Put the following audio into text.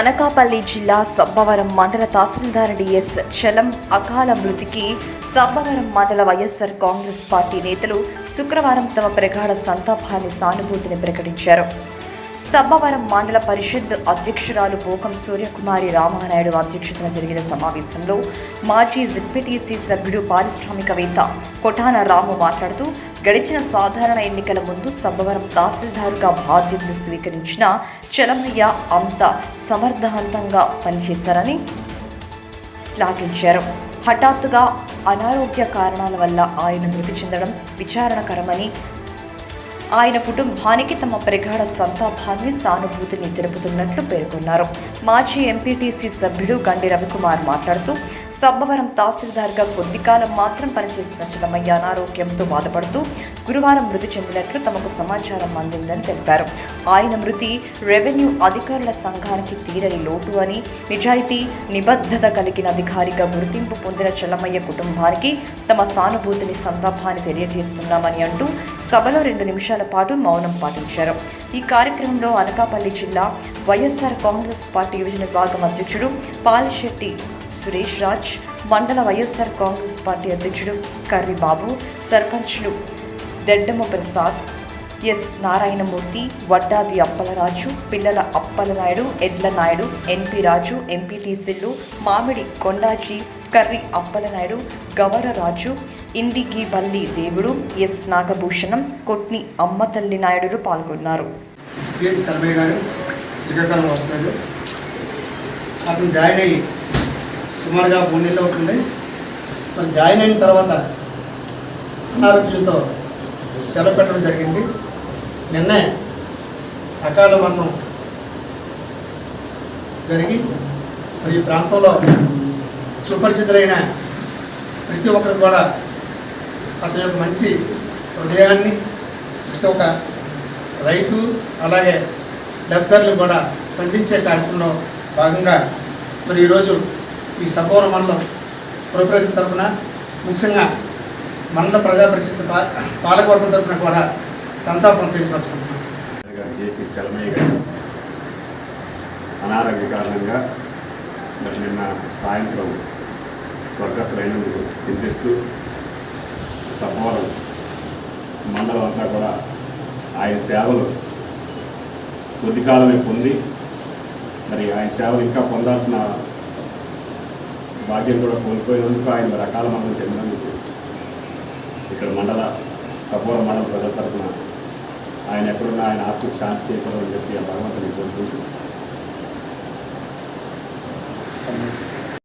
అనకాపల్లి జిల్లా సబ్బవరం మండల తహసీల్దార్ డిఎస్ చలం అకాల మృతికి సబ్బవరం మండల వైఎస్ఆర్ కాంగ్రెస్ పార్టీ నేతలు శుక్రవారం తమ ప్రగాఢ సంతాపాన్ని సానుభూతిని ప్రకటించారు. సబ్బవరం మండల పరిషత్ అధ్యక్షురాలు పోకం సూర్యకుమారి రామానాయుడు అధ్యక్షతన జరిగిన సమావేశంలో మాజీ జెడ్పీటీసీ సభ్యుడు పారిశ్రామికవేత్త కొఠాన రాము మాట్లాడుతూ గడిచిన సాధారణ ఎన్నికల ముందు సబ్బవరం తహసీల్దారుగా బాధ్యతలు స్వీకరించిన చలమయ్య అంత సమర్థవంతంగా పనిచేశారని శ్లాఘించారు. హఠాత్తుగా అనారోగ్య కారణాల వల్ల ఆయన మృతి చెందడం విచారణకరమని ఆయన కుటుంబానికి తమ ప్రగాఢ సంతాపాన్ని సానుభూతిని తెలుపుతున్నట్లు పేర్కొన్నారు. మాజీ ఎంపీటీసీ సభ్యుడు గండి రవికుమార్ మాట్లాడుతూ సబ్బవరం తహసీల్దార్గా కొద్ది కాలం మాత్రం పనిచేసిన చిలమయ్య అనారోగ్యంతో బాధపడుతూ గురువారం మృతి చెందినట్లు తమకు సమాచారం అందిందని తెలిపారు. ఆయన మృతి రెవెన్యూ అధికారుల సంఘానికి తీరని లోటు అని నిజాయితీ నిబద్ధత కలిగిన అధికారిగా గుర్తింపు పొందిన చలమయ్య కుటుంబానికి తమ సానుభూతిని సంతాపాన్ని తెలియజేస్తున్నామని అంటూ సభలో రెండు నిమిషాల పాటు మౌనం పాటించారు. ఈ కార్యక్రమంలో అనకాపల్లి జిల్లా వైఎస్ఆర్ కాంగ్రెస్ పార్టీ యువజన విభాగం అధ్యక్షుడు పాల్శెట్టి సురేష్ రాజ్ మండల వైఎస్ఆర్ కాంగ్రెస్ పార్టీ అధ్యక్షుడు కర్రి బాబు సర్పంచ్లు దెడ్డమ ప్రసాద్ ఎస్ నారాయణమూర్తి వడ్డాది అప్పలరాజు పిల్లల అప్పలనాయుడు ఎడ్ల నాయుడు ఎన్పి రాజు ఎంపీటీసీలు మామిడి కొండాజీ కర్రి అప్పలనాయుడు గవరరాజు ఇండిగిబల్లి దేవుడు ఎస్ నాగభూషణం కొట్ని అమ్మతల్లి నాయుడులు పాల్గొన్నారు. సర్వే గారు శ్రీకాకుళం వస్తారు. అతను జాయిన్ అయ్యి సుమారుగా మూడు నెలలు అవుతుంది. మరి జాయిన్ అయిన తర్వాత అనారోగ్యంతో సెలవు పెట్టడం జరిగింది. నిన్నే అకాల మరణం జరిగి మరి ఈ ప్రాంతంలో సుపరిచితులైన ప్రతి ఒక్కరు కూడా అతని యొక్క మంచి హృదయాన్ని ప్రతి ఒక్క రైతు అలాగే లబ్ధర్లు కూడా స్పందించే కార్యక్రమంలో భాగంగా మరి ఈరోజు ఈ సభవన మండలం కార్పొరేషన్ తరఫున ముఖ్యంగా మండల ప్రజా పరిషత్ పా పాలకవర్గం తరఫున కూడా సంతాపం తెలియపరుచుకుంటున్నాం. జేసీ చలమయ్య గారు అనారోగ్య కారణంగా మరి నిన్న సాయంత్రం స్వర్గస్థులైనందుకు చింతిస్తూ సభవరం మండలం అంతా కూడా ఆయన సేవలు కొద్ది కాలమే పొంది మరి ఆయన సేవలు ఇంకా పొందాల్సిన భాగ్యం కూడా కోల్పోయినందుకు ఆయన రకాల అకాల చెందినందుకు ఇక్కడ మండల సపోర మండల ప్రజల తరఫున ఆయన ఎక్కడున్నా ఆయన ఆత్మకు శాంతి చేయకూడదని చెప్పి ఆ భగవంతుని కోరుకుంటున్నాను